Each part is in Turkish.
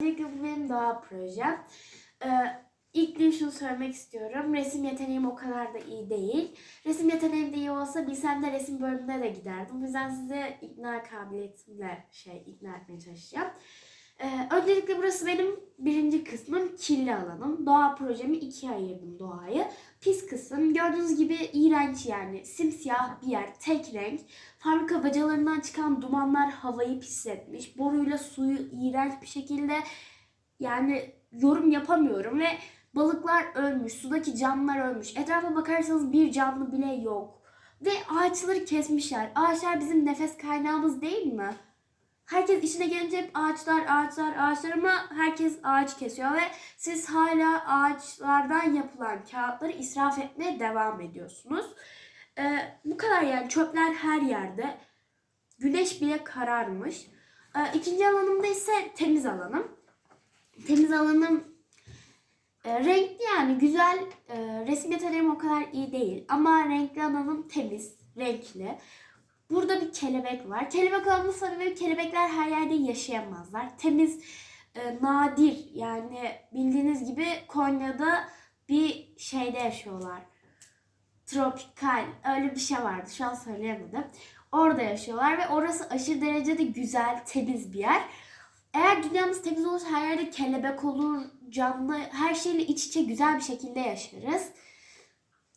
Öncelikle bu benim doğa projem. Ee, ilk bir şunu söylemek istiyorum. Resim yeteneğim o kadar da iyi değil. Resim yeteneğim de iyi olsa bilsem de resim bölümüne de giderdim. O yüzden size ikna kabiliyetimle şey ikna etmeye çalışacağım. Ee, öncelikle burası benim birinci kısmım kirli alanım. Doğa projemi ikiye ayırdım doğayı. Pis kısım gördüğünüz gibi iğrenç yani simsiyah bir yer tek renk. Fabrika bacalarından çıkan dumanlar havayı pisletmiş. Boruyla suyu iğrenç bir şekilde yani yorum yapamıyorum ve balıklar ölmüş, sudaki canlılar ölmüş. Etrafa bakarsanız bir canlı bile yok. Ve ağaçları kesmişler. Ağaçlar bizim nefes kaynağımız değil mi? Herkes işine gelince hep ağaçlar, ağaçlar, ağaçlar ama herkes ağaç kesiyor ve siz hala ağaçlardan yapılan kağıtları israf etmeye devam ediyorsunuz. Ee, bu kadar yani çöpler her yerde. Güneş bile kararmış. Ee, ikinci alanımda ise temiz alanım. Temiz alanım e, renkli yani güzel. E, resim yeteneğim o kadar iyi değil ama renkli alanım temiz, renkli. Burada bir kelebek var. Kelebek alanının sebebi kelebekler her yerde yaşayamazlar. Temiz, e, nadir yani bildiğiniz gibi Konya'da bir şeyde yaşıyorlar. Tropikal öyle bir şey vardı şu an söyleyemedim. Orada yaşıyorlar ve orası aşırı derecede güzel, temiz bir yer. Eğer dünyamız temiz olursa her yerde kelebek olur, canlı, her şeyle iç içe güzel bir şekilde yaşarız.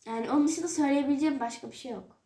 Yani onun dışında söyleyebileceğim başka bir şey yok.